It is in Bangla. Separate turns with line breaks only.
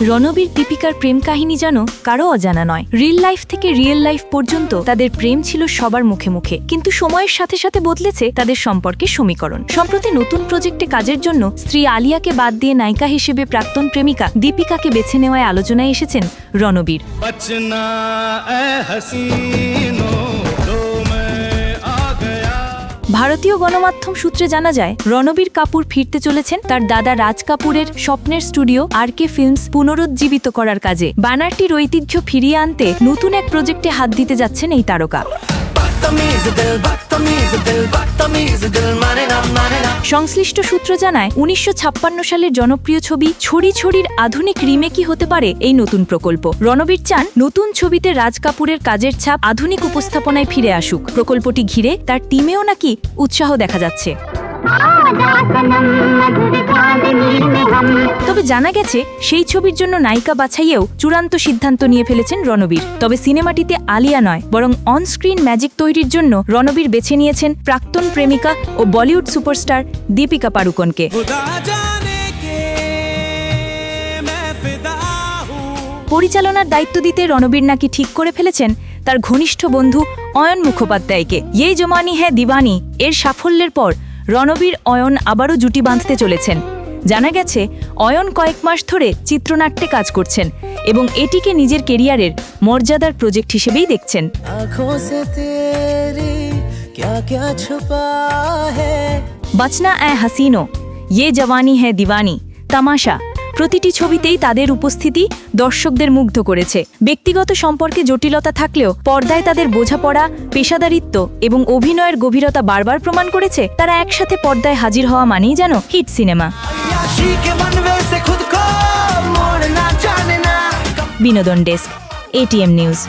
রণবীর দীপিকার প্রেম কাহিনী যেন কারও অজানা নয়। রিল লাইফ থেকে রিয়েল লাইফ পর্যন্ত তাদের প্রেম ছিল সবার মুখে মুখে। কিন্তু সময়ের সাথে সাথে বদলেছে তাদের সম্পর্কের সমীকরণ। সম্প্রতি নতুন প্রজেক্টে কাজের জন্য স্ত্রী আলিয়াকে বাদ দিয়ে নায়িকা হিসেবে প্রাক্তন প্রেমিকা দীপিকাকে বেছে নেওয়ায় আলোচনায় এসেছেন রণবীর। ভারতীয় গণমাধ্যম সূত্রে জানা যায়, রণবীর কাপুর ফিরতে চলেছেন তার দাদা রাজ কাপুরের স্বপ্নের স্টুডিও আর কে ফিল্মস পুনরুজ্জীবিত করার কাজে। বানারটির ঐতিহ্য ফিরিয়ে আনতে নতুন এক প্রজেক্টে হাত দিতে যাচ্ছেন এই তারকা। সংশ্লিষ্ট সূত্র জানায়, উনিশশো ছাপ্পান্ন সালের জনপ্রিয় ছবি ছড়ি ছড়ির আধুনিক রিমেকই হতে পারে এই নতুন প্রকল্প। রণবীর চান, নতুন ছবিতে রাজ কাপুরের কাজের ছাপ আধুনিক উপস্থাপনায় ফিরে আসুক। প্রকল্পটি ঘিরে তার টিমেও নাকি উৎসাহ দেখা যাচ্ছে। তবে জানা গেছে সেই ছবির জন্য নায়িকা বাছাইয়েও চূড়ান্ত সিদ্ধান্ত নিয়ে ফেলেছেন রণবীর। তবে সিনেমাটিতে আলিয়া নয় বরং অনস্ক্রিন ম্যাজিক তৈরির জন্য রণবীর বেছে নিয়েছেন প্রাক্তন প্রেমিকা ও বলিউড সুপারস্টার দীপিকা পাড়ুকোনকে। পরিচালনার দায়িত্ব দিতে রণবীর নাকি ঠিক করে ফেলেছেন তার ঘনিষ্ঠ বন্ধু অয়ন মুখোপাধ্যায়কে। এই জমানি হ্যাঁ দিবানি এর সাফল্যের পর রণবীর অয়ন আবারও জুটি বাঁধতে চলেছেন। জানা গেছে অয়ন কয়েক মাস ধরে চিত্রনাট্যে কাজ করছেন এবং এটিকে নিজের কেরিয়ারের মর্যাদার প্রজেক্ট হিসেবেই দেখছেন। বাচনা এ হাসিনো ইয়ে জওয়ানি হ্যাঁ দিওয়ানি তামাশা। প্রতিটি ছবিতেই তাদের উপস্থিতি দর্শকদের মুগ্ধ করেছে। ব্যক্তিগত সম্পর্কে জটিলতা থাকলেও পর্দায় তাদের বোঝাপড়া, পেশাদারিত্ব এবং অভিনয়ের গভীরতা বারবার প্রমাণ করেছে, তারা একসাথে পর্দায় হাজির হওয়া মানেই যেন হিট সিনেমা। বিনোদন ডেস্ক এটিএম নিউজ।